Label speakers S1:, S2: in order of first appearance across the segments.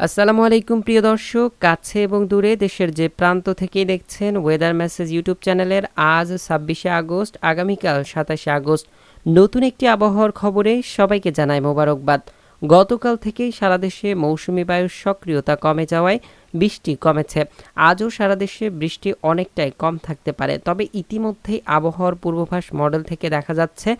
S1: আসসালামু আলাইকুম, প্রিয় দর্শক। কাছে এবং দূরে দেশের যে প্রান্ত থেকেই দেখছেন ওয়েদার মেসেজ ইউটিউব চ্যানেলের আজ ছাব্বিশে আগস্ট, আগামীকাল সাতাশে আগস্ট। নতুন একটি আবহাওয়ার খবরে সবাইকে জানায় মোবারকবাদ। গতকাল থেকেই সারা দেশে মৌসুমি বায়ুর সক্রিয়তা কমে যাওয়ায় বৃষ্টি কমেছে। আজও সারা দেশে বৃষ্টি অনেকটাই কম থাকতে পারে। তবে ইতিমধ্যেই আবহাওয়ার পূর্বাভাস মডেল থেকে দেখা যাচ্ছে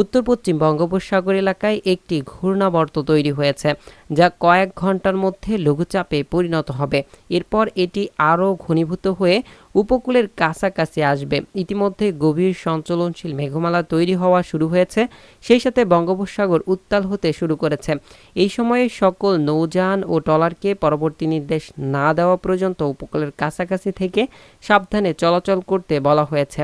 S1: উত্তর পশ্চিম বঙ্গোপসাগর এলাকায় একটি ঘূর্ণাবর্ত তৈরি হয়েছে। যা কয়েক ঘণ্টার মধ্যে লঘুচাপে পরিণত হবে। এরপর এটি আরও ঘনীভূত হয়ে উপকূলের কাছাকাছি আসবে। ইতিমধ্যে গভীর সঞ্চলনশীল মেঘমালা তৈরি হওয়া শুরু হয়েছে, সেই সাথে বঙ্গোপসাগর উত্তাল হতে শুরু করেছে। এই সময়ে সকল নৌযান ও ট্রলারকে পরবর্তী নির্দেশ না দেওয়া পর্যন্ত উপকূলের কাছাকাছি থেকে সাবধানে চলাচল করতে বলা হয়েছে।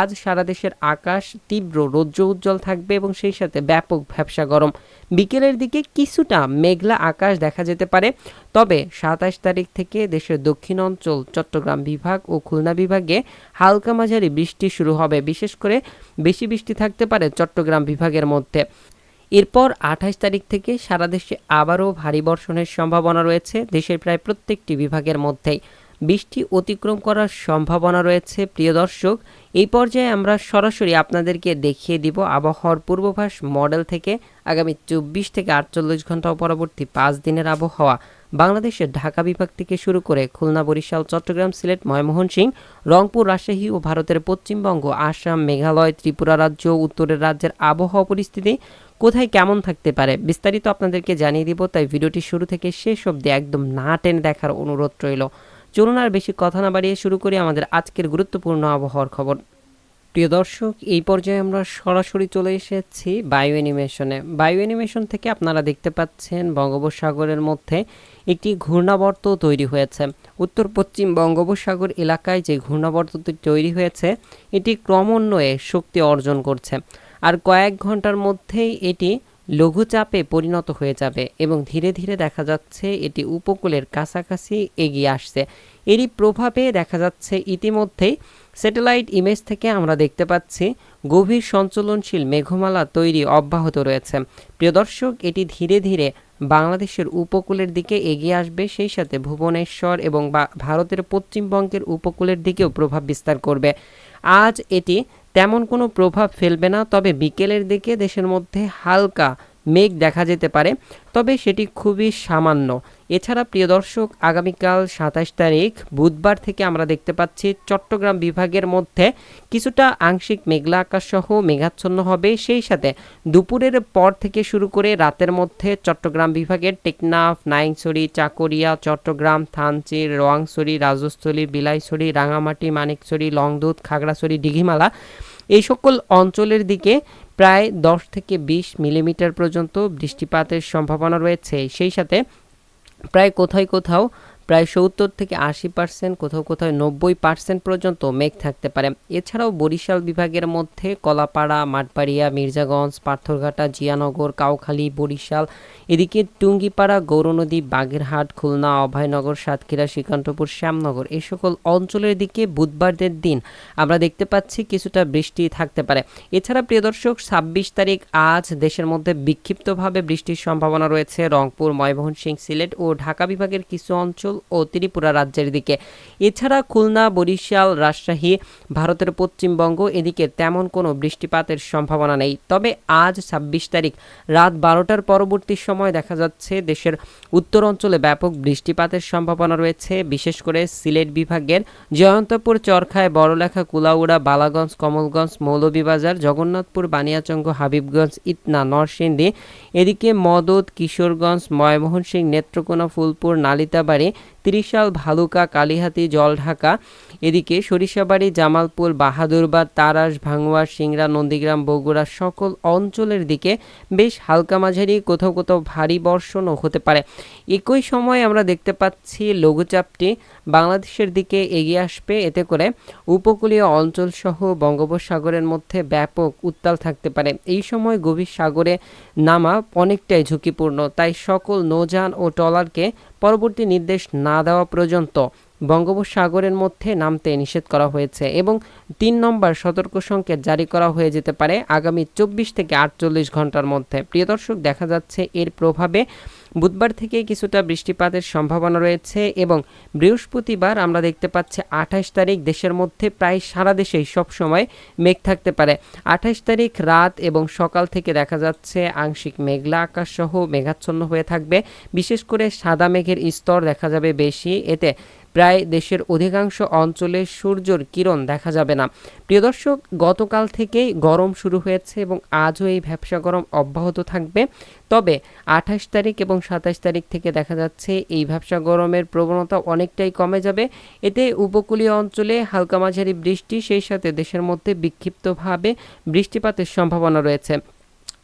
S1: আজ সারা দেশের আকাশ তীব্র রৌদ্র উজ্জ্বল থাকবে এবং সেই সাথে ব্যাপক ভ্যাবসা গরম। বিকেলের দিকে কিছুটা মেঘলা আকাশ দেখা যেতে পারে। তবে সাতাশ তারিখ থেকে দেশের দক্ষিণ অঞ্চল, চট্টগ্রাম বিভাগ ও খুলনা বিভাগে হালকা মাঝারি বৃষ্টি শুরু হবে। বিশেষ করে বেশি বৃষ্টি থাকতে পারে চট্টগ্রাম বিভাগের মধ্যে। এরপর আঠাশ তারিখ থেকে সারা দেশে আবারও ভারী বর্ষণের সম্ভাবনা রয়েছে। দেশের প্রায় প্রত্যেকটি বিভাগের মধ্যেই। বৃষ্টি অতিক্রম করার সম্ভাবনা রয়েছে। প্রিয় দর্শক, এই পর্যায়ে আমরা সরাসরি আপনাদেরকে দেখিয়ে দিব আবহাওয়ার পূর্বাভাস মডেল থেকে আগামী চব্বিশ থেকে আটচল্লিশ ঘণ্টা পরবর্তী পাঁচ দিনের আবহাওয়া। বাংলাদেশের ঢাকা বিভাগ থেকে শুরু করে খুলনা, বরিশাল, চট্টগ্রাম, সিলেট ময়মোহন সিং রংপুর, রাজশাহী ও ভারতের পশ্চিমবঙ্গ, আসাম, মেঘালয়, ত্রিপুরা রাজ্য উত্তরের রাজ্যের আবহাওয়া পরিস্থিতি কোথায় কেমন থাকতে পারে বিস্তারিত আপনাদেরকে জানিয়ে দিব, তাই ভিডিওটি শুরু থেকে শেষ অবধি একদম না টেনে দেখার অনুরোধ রইল। চলুন আর বেশি কথা না বাড়িয়ে শুরু করি আমাদের আজকের গুরুত্বপূর্ণ আবহাওয়ার খবর। প্রিয় দর্শক, এই পর্যায়ে আমরা সরাসরি চলে এসেছি বায়ু অ্যানিমেশনে। বায়ু অ্যানিমেশন থেকে আপনারা দেখতে পাচ্ছেন বঙ্গোপসাগরের মধ্যে একটি ঘূর্ণাবর্ত তৈরি হয়েছে। উত্তর পশ্চিম বঙ্গোপসাগর এলাকায় যে ঘূর্ণাবর্তটি তৈরি হয়েছে, এটি ক্রমান্বয়ে শক্তি অর্জন করছে। আর কয়েক ঘণ্টার মধ্যেই এটি লঘুচাপে পরিণত হয়ে যাবে এবং ধীরে ধীরে দেখা যাচ্ছে এটি উপকূলের কাছাকাছি এগিয়ে আসছে। এরই প্রভাবে দেখা যাচ্ছে ইতিমধ্যেই স্যাটেলাইট ইমেজ থেকে আমরা দেখতে পাচ্ছি গভীর সঞ্চলনশীল মেঘমালা তৈরি অব্যাহত রয়েছে। প্রিয় দর্শক, এটি ধীরে ধীরে বাংলাদেশের উপকূলের দিকে এগিয়ে আসবে, সেই সাথে ভুবনেশ্বর এবং ভারতের পশ্চিমবঙ্গের উপকূলের দিকেও প্রভাব বিস্তার করবে। আজ এটি তেমন কোনো প্রভাব ফেলবে না তবে বিকেলের দিকে দেশের মধ্যে হালকা মেঘ দেখা যেতে পারে, তবে সেটি খুবই সামান্য। এছাড়া প্রিয় দর্শক, আগামীকাল সাতাশ তারিখ, বুধবার থেকে আমরা দেখতে পাচ্ছি চট্টগ্রাম বিভাগের মধ্যে কিছুটা আংশিক মেঘলা আকাশ সহ মেঘাচ্ছন্ন হবে। সেই সাথে দুপুরের পর থেকে শুরু করে রাতের মধ্যে চট্টগ্রাম বিভাগের টেকনাফ নাইংছড়ি চাকরিয়া, চট্টগ্রাম, থানচি রোয়াংছড়ি রাজস্থলী বিলাইছড়ি রাঙামাটি মানিকছড়ি লংদুত, খাগড়াছড়ি, দিঘিমালা এই সকল অঞ্চলের দিকে প্রায় দশ থেকে বিশ মিলিমিটার পর্যন্ত বৃষ্টিপাতের সম্ভাবনা রয়েছে। সেই সাথে প্রায় কোথায় কোথাও প্রায় সত্তর থেকে আশি পার্সেন্ট, কোথাও কোথাও নব্বই পার্সেন্ট পর্যন্ত মেঘ থাকতে পারে। এছাড়াও বরিশাল বিভাগের মধ্যে কলাপাড়া, মাঠবাড়িয়া, মির্জাগঞ্জ, পাথরঘাটা, জিয়ানগর, কাউখালী, বরিশাল, এদিকে টুঙ্গিপাড়া, গৌরনদী, বাগেরহাট, খুলনা, অভয়নগর, সাতক্ষীরা, শ্রীকান্তপুর, শ্যামনগর এই সকল অঞ্চলের দিকে বুধবারের দিন আমরা দেখতে পাচ্ছি কিছুটা বৃষ্টি থাকতে পারে। এছাড়া প্রিয় দর্শক, ছাব্বিশ তারিখ আজ দেশের মধ্যে বিক্ষিপ্তভাবে বৃষ্টির সম্ভাবনা রয়েছে। রংপুর ময়মোহন সিং সিলেট ও ঢাকা বিভাগের কিছু অঞ্চল ও ত্রিপুরা রাজ্যের দিকে। এছাড়া খুলনা, বরিশাল, রাজশাহী, ভারতের পশ্চিমবঙ্গ এদিকে তেমন কোনো বৃষ্টিপাতের সম্ভাবনা নেই। তবে আজ ছাব্বিশ তারিখ রাত বারোটার পরবর্তী সময় দেখা যাচ্ছে দেশের উত্তর অঞ্চলে ব্যাপক বৃষ্টিপাতের সম্ভাবনা রয়েছে। বিশেষ করে সিলেট বিভাগের জয়ন্তপুর, চরখায়, বড়লেখা, কুলাউড়া, বালাগঞ্জ, কমলগঞ্জ, মৌলভীবাজার, জগন্নাথপুর, বানিয়াচঙ্গ, হাবিবগঞ্জ, ইতনা, নরসিংদী, এদিকে মদত, কিশোরগঞ্জ ময়মোহন সিং নেত্রকোনা, ফুলপুর, নালিতাবাড়ি ত্রিশাল, ভালুকা, কালীহাতি, জলঢাকা। এদিকে সরিষাবাড়ি, জামালপুর, বাহাদুরবাদ, তারাস ভাঙ্গুয়া সিংড়া, নন্দীগ্রাম, বগুড়া সকল অঞ্চলের দিকে বেশ হালকা মাঝারি, কোথাও কোথাও ভারী বর্ষণও হতে পারে। একই সময় আমরা দেখতে পাচ্ছি লঘুচাপটি বাংলাদেশের দিকে এগিয়ে আসবে। এতে করে উপকূলীয় অঞ্চলসহ বঙ্গোপসাগরের মধ্যে ব্যাপক উত্তাল থাকতে পারে। এই সময় গভীর সাগরে নামা অনেকটাই ঝুঁকিপূর্ণ। তাই সকল নৌযান ও ট্রলারকে পরবর্তী নির্দেশ না দেওয়া পর্যন্ত বঙ্গোপসাগরের মধ্যে নামতে নিষেধ করা হয়েছে এবং তিন নম্বর সতর্ক সংকেত জারি করা হয়ে যেতে পারে আগামী চব্বিশ থেকে আটচল্লিশ ঘণ্টার মধ্যে। প্রিয় দর্শক, দেখা যাচ্ছে এর প্রভাবে বুধবার থেকে কিছুটা বৃষ্টিপাতের সম্ভাবনা রয়েছে এবং বৃহস্পতিবার আমরা দেখতে পাচ্ছি আঠাশ তারিখ দেশের মধ্যে প্রায় সারা দেশেই সবসময় মেঘ থাকতে পারে। আঠাশ তারিখ রাত এবং সকাল থেকে দেখা যাচ্ছে আংশিক মেঘলা আকাশ সহ মেঘাচ্ছন্ন হয়ে থাকবে। বিশেষ করে সাদা মেঘের স্তর দেখা যাবে বেশি। এতে প্রায় দেশের অধিকাংশ অঞ্চলে সূর্যর কিরণ দেখা যাবে না। প্রিয় দর্শক, গতকাল থেকেই গরম শুরু হয়েছে এবং আজও এই ভ্যাবসা গরম অব্যাহত থাকবে। তবে আঠাশ তারিখ এবং সাতাশ তারিখ থেকে দেখা যাচ্ছে এই ভ্যাবসা গরমের প্রবণতা অনেকটাই কমে যাবে। এতে উপকূলীয় অঞ্চলে হালকা মাঝারি বৃষ্টি, সেই সাথে দেশের মধ্যে বিক্ষিপ্তভাবে বৃষ্টিপাতের সম্ভাবনা রয়েছে।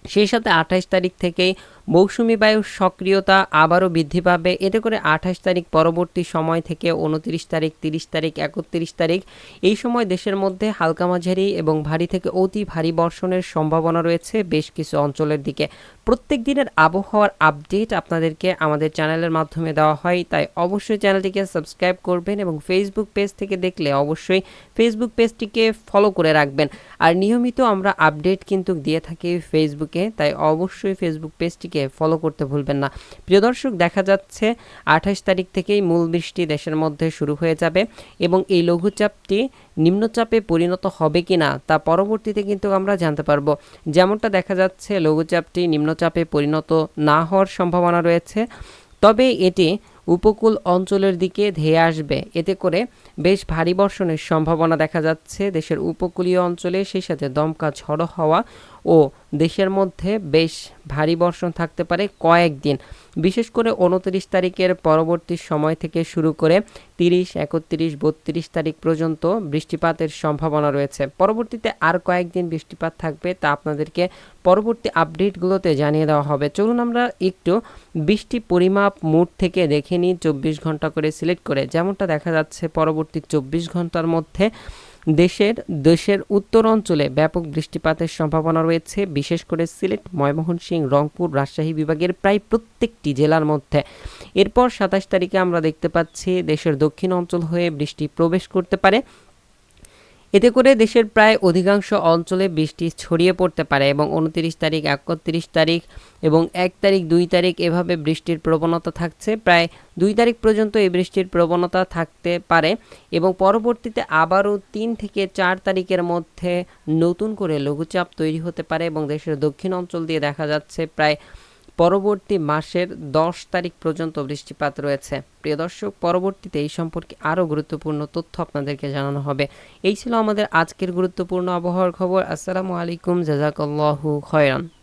S1: সেই সাথে আঠাশ তারিখ থেকেই মৌসুমি বায়ুর সক্রিয়তা আবারও বৃদ্ধি পাবে। এতে করে আঠাশ তারিখ পরবর্তী সময় থেকে উনত্রিশ তারিখ, তিরিশ তারিখ, একত্রিশ তারিখ, এই সময় দেশের মধ্যে হালকা মাঝারি এবং ভারী থেকে অতি ভারী বর্ষণের সম্ভাবনা রয়েছে বেশ কিছু অঞ্চলের দিকে। প্রত্যেক দিনের আবহাওয়ার আপডেট আপনাদেরকে আমাদের চ্যানেলের মাধ্যমে দেওয়া হয়, তাই অবশ্যই চ্যানেলটিকে সাবস্ক্রাইব করবেন এবং ফেসবুক পেজ থেকে দেখলে অবশ্যই ফেসবুক পেজটিকে ফলো করে রাখবেন। আর নিয়মিত আমরা আপডেট কিন্তু দিয়ে থাকি ফেসবুকে তাই অবশ্যই ফেসবুক পেজটিকে ফলো করতে ভুলবেন না। প্রিয় দর্শক, দেখা যাচ্ছে আঠাশ তারিখ থেকেই মূল বৃষ্টি দেশের মধ্যে শুরু হয়ে যাবে এবং এই লঘুচাপটি নিম্নচাপে পরিণত হবে কি না তা পরবর্তীতে কিন্তু আমরা জানতে পারব। যেমনটা দেখা যাচ্ছে, লঘুচাপটি নিম্নচাপে পরিণত না হওয়ার সম্ভাবনা রয়েছে। তবে এটি উপকূল অঞ্চলের দিকে ধেয়ে আসবে। এতে করে বেশ ভারী বর্ষণের সম্ভাবনা দেখা যাচ্ছে। দেশের উপকূলীয় অঞ্চলে সেই সাথে দমকা ঝড়ো হওয়া ও দেশের মধ্যে বেশ ভারী বর্ষণ থাকতে পারে কয়েকদিন। বিশেষ করে উনত্রিশ তারিখের পরবর্তী সময় থেকে শুরু করে তিরিশ, একত্রিশ, বত্রিশ তারিখ পর্যন্ত বৃষ্টিপাতের সম্ভাবনা রয়েছে। পরবর্তীতে আর কয়েকদিন বৃষ্টিপাত থাকবে তা আপনাদেরকে পরবর্তী আপডেটগুলোতে জানিয়ে দেওয়া হবে। চলুন আমরা একটু বৃষ্টি পরিমাপ মুড থেকে দেখে নিই, চব্বিশ ঘণ্টা করে সিলেক্ট করে। যেমনটা দেখা যাচ্ছে, পরবর্তী চব্বিশ ঘণ্টার মধ্যে দেশের দেশের উত্তর অঞ্চলে ব্যাপক বৃষ্টিপাতের সম্ভাবনা রয়েছে, বিশেষ করে সিলেট, ময়মনসিংহ, রংপুর, রাজশাহী বিভাগের প্রায় প্রত্যেকটি জেলার মধ্যে। এরপর সাতাশ তারিখে আমরা দেখতে পাচ্ছি দেশের দক্ষিণ অঞ্চল হয়ে বৃষ্টি প্রবেশ করতে পারে। এতে করে দেশের প্রায় অধিকাংশ অঞ্চলে বৃষ্টি ছড়িয়ে পড়তে পারে এবং উনত্রিশ তারিখ, একত্রিশ তারিখ এবং এক তারিখ, দুই তারিখ এভাবে বৃষ্টির প্রবণতা থাকছে। প্রায় দুই তারিখ পর্যন্ত এই বৃষ্টির প্রবণতা থাকতে পারে এবং পরবর্তীতে আবারও তিন থেকে চার তারিখের মধ্যে নতুন করে লঘুচাপ তৈরি হতে পারে এবং দেশের দক্ষিণ অঞ্চল দিয়ে দেখা যাচ্ছে প্রায় পরবর্তী মাসের দশ তারিখ পর্যন্ত বৃষ্টিপাত রয়েছে। প্রিয় দর্শক, পরবর্তীতে এই সম্পর্কে আরও গুরুত্বপূর্ণ তথ্য আপনাদেরকে জানানো হবে। এই ছিল আমাদের আজকের গুরুত্বপূর্ণ আবহাওয়ার খবর। আসসালামু আলাইকুম, জাজাকাল্লাহু খয়রান।